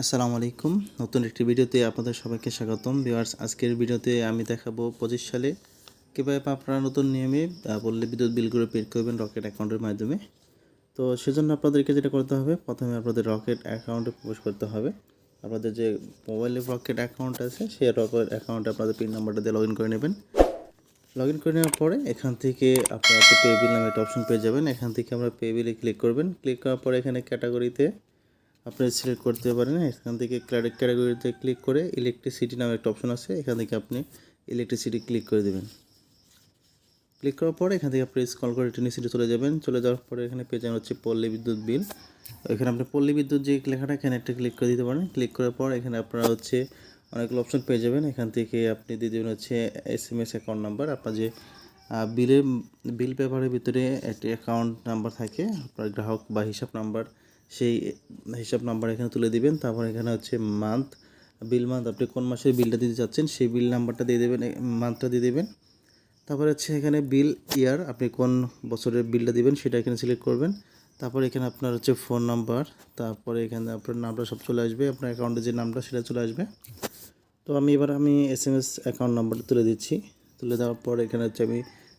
আসসালামু আলাইকুম। নতুন একটি ভিডিওতে আপনাদের সবাইকে স্বাগতম। ভিউয়ার্স, আজকের ভিডিওতে আমি দেখাবো পঁচিশ সালে কীভাবে আপনারা নতুন নিয়মে পল্লী বিদ্যুৎ বিলগুলো পেড করবেন রকেট অ্যাকাউন্টের মাধ্যমে। তো সেজন্য আপনাদেরকে যেটা করতে হবে, প্রথমে আপনাদের রকেট অ্যাকাউন্টে প্রবেশ করতে হবে। আপনাদের যে মোবাইলে রকেট অ্যাকাউন্ট আছে, সেই রকেট অ্যাকাউন্টে আপনাদের পিন নাম্বারটা দিয়ে লগ করে নেবেন। লগ ইন করে নেওয়ার পরে এখান থেকে আপনারা পে বিল নামে একটা অপশন পেয়ে যাবেন। এখান থেকে আমরা পে বিলে ক্লিক করবেন। ক্লিক করার পরে এখানে ক্যাটাগরিতে আপনি সিলেক্ট করতে পারেন। এখান থেকে ক্যাটাগরিতে ক্লিক করে ইলেকট্রিসিটি নামে একটা অপশন আছে। এখান থেকে আপনি ইলেকট্রিসিটি ক্লিক করে দেবেন। ক্লিক করার পরে এখান থেকে আপনি স্কল করে টেনিসিটি চলে যাবেন। চলে যাওয়ার পরে এখানে পেয়ে যাবেন হচ্ছে পল্লী বিদ্যুৎ বিল। এখানে আপনি পল্লী বিদ্যুৎ যে লেখাটা, এখানে একটা ক্লিক করে দিতে পারেন। ক্লিক করার পর এখানে আপনারা হচ্ছে অনেকগুলো অপশন পেয়ে যাবেন। এখান থেকে আপনি দিয়ে দেবেন হচ্ছে S M S account number আপনার যে বিলের, বিল পেপারের ভিতরে একটি অ্যাকাউন্ট নাম্বার থাকে। আপনার গ্রাহক বা হিসাব নাম্বার সেই হিসাব নাম্বার এখানে তুলে দিবেন। তারপর এখানে হচ্ছে মান্থ বিল মান্থ আপনি কোন মাসের বিলটা দিতে চাচ্ছেন, সেই বিল নাম্বারটা দিয়ে দেবেন মান্থটা দিয়ে দেবেন। তারপরে হচ্ছে এখানে বিল ইয়ার আপনি কোন বছরের বিলটা দিবেন সেটা এখানে সিলেক্ট করবেন। তারপর এখানে আপনার হচ্ছে ফোন নাম্বার তারপরে এখানে আপনার নামটা সব চলে আসবে, আপনার অ্যাকাউন্টে যে নামটা সেটা চলে আসবে। তো আমি এবার আমি এস এম এস অ্যাকাউন্ট নাম্বারটা তুলে দিচ্ছি। তুলে দেওয়ার পর এখানে হচ্ছে আমি,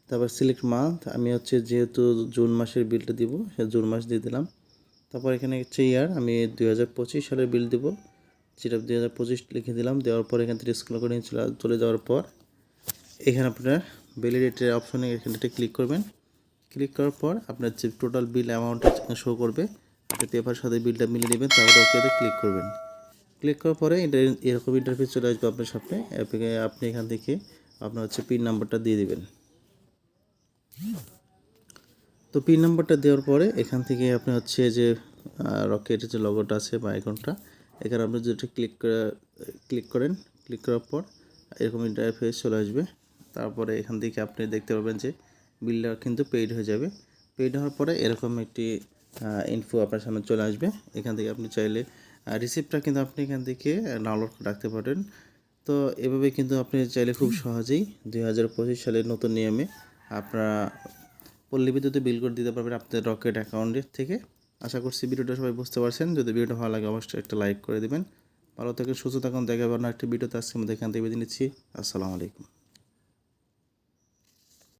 তারপর সিলেক্ট মান্থ আমি হচ্ছে যেহেতু জুন মাসের বিলটা দিব, সে জুন মাস দিয়ে দিলাম। তারপর এখানে হচ্ছে ইয়ার আমি দুই হাজার পঁচিশ সালের বিল দেবো। যেটা দুই হাজার পঁচিশ লিখে দিলাম, দেওয়ার পর এখান থেকে স্কুল করে চলে যাওয়ার পর এখানে আপনার ভ্যালিডেটের অপশনে এখানে ক্লিক করবেন। ক্লিক করার পর আপনার যে টোটাল বিল অ্যামাউন্টটা শো করবে, আপনি পেপার সাথে বিলটা মিলিয়ে নেবেন, তারপরে ওকেতে ক্লিক করবেন। ক্লিক করার পরে এটা এরকম ইন্টারফেস চলে আসবে আপনার সামনে আপনি এখান থেকে আপনার হচ্ছে পিন নাম্বারটা দিয়ে দিবেন। তো পিন নাম্বারটা দেওয়ার পরে এখান থেকে আপনি হচ্ছে যে রকেটের যে লগোটা আছে বা আইকনটা এখানে আপনি যেটা ক্লিক করে ক্লিক করেন ক্লিক করার পর এরকম ইন্টারফেস চলে আসবে। তারপরে এখান থেকে আপনি দেখতে পাবেন যে বিলটা কিন্তু পেইড হয়ে যাবে। পেইড হওয়ার পরে এরকম একটি ইনফো আপনার সামনে চলে আসবে। এখান থেকে আপনি চাইলে রিসিপ্টটা কিন্তু আপনি এখান থেকে ডাউনলোড করে রাখতে পারেন। তো এভাবে কিন্তু আপনি চাইলে খুব সহজেই দুই হাজার পঁচিশ সালের নতুন নিয়মে আপনারা পল্লী বিদ্যুতে বিল করে দিতে পারবেন আপনাদের রকেট অ্যাকাউন্টের থেকে। আশা করছি ভিডিওটা সবাই বুঝতে পারছেন। যদি ভিডিওটা ভালো লাগে, অবশ্যই একটা লাইক করে দেবেন। ভালো থেকে সুস্থ থাকুন। দেখা পাবেন একটি ভিডিওতে। আজকে আমরা এখান থেকে বেঁধে নিচ্ছি। আসসালামু আলাইকুম।